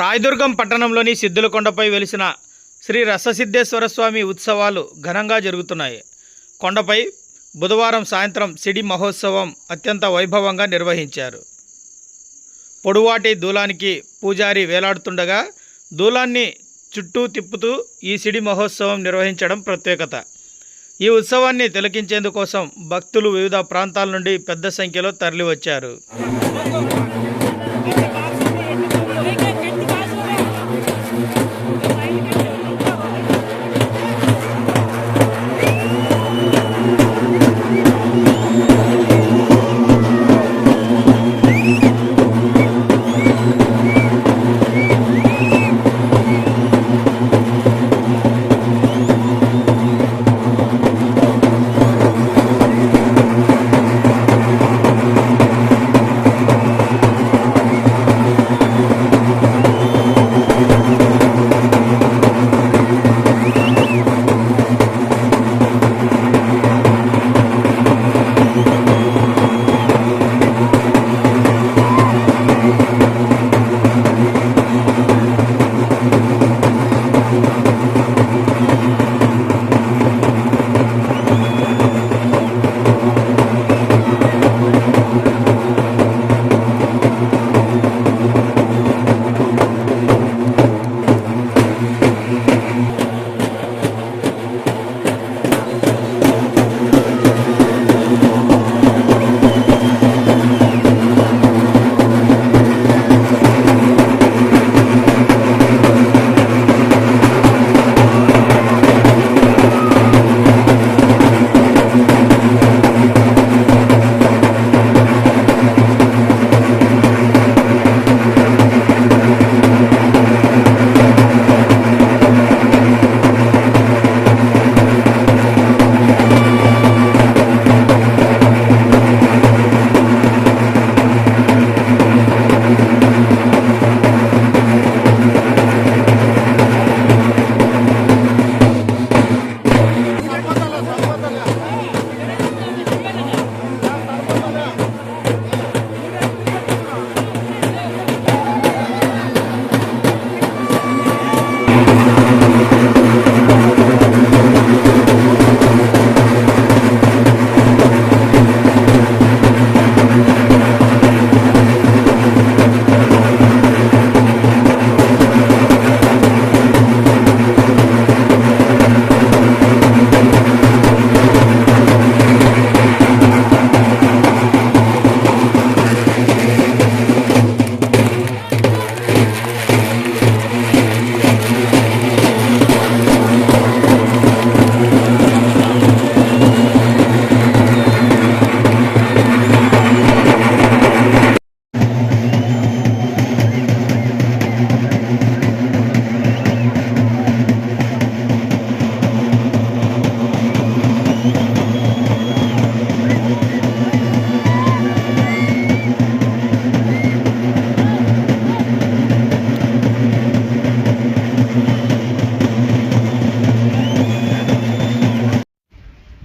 రాయదుర్గం పట్టణంలోని సిద్ధులకొండపై వెలిసిన శ్రీ రససిద్ధేశ్వర స్వామి ఉత్సవాలు ఘనంగా జరుగుతున్నాయి. కొండపై బుధవారం సాయంత్రం సిడి మహోత్సవం అత్యంత వైభవంగా నిర్వహించారు. పొడువాటి దూలానికి పూజారి వేలాడుతుండగా దూలాన్ని చుట్టూ తిప్పుతూ ఈ సిడి మహోత్సవం నిర్వహించడం ప్రత్యేకత. ఈ ఉత్సవాన్ని తిలకించేందుకోసం భక్తులు వివిధ ప్రాంతాల నుండి పెద్ద సంఖ్యలో తరలివచ్చారు.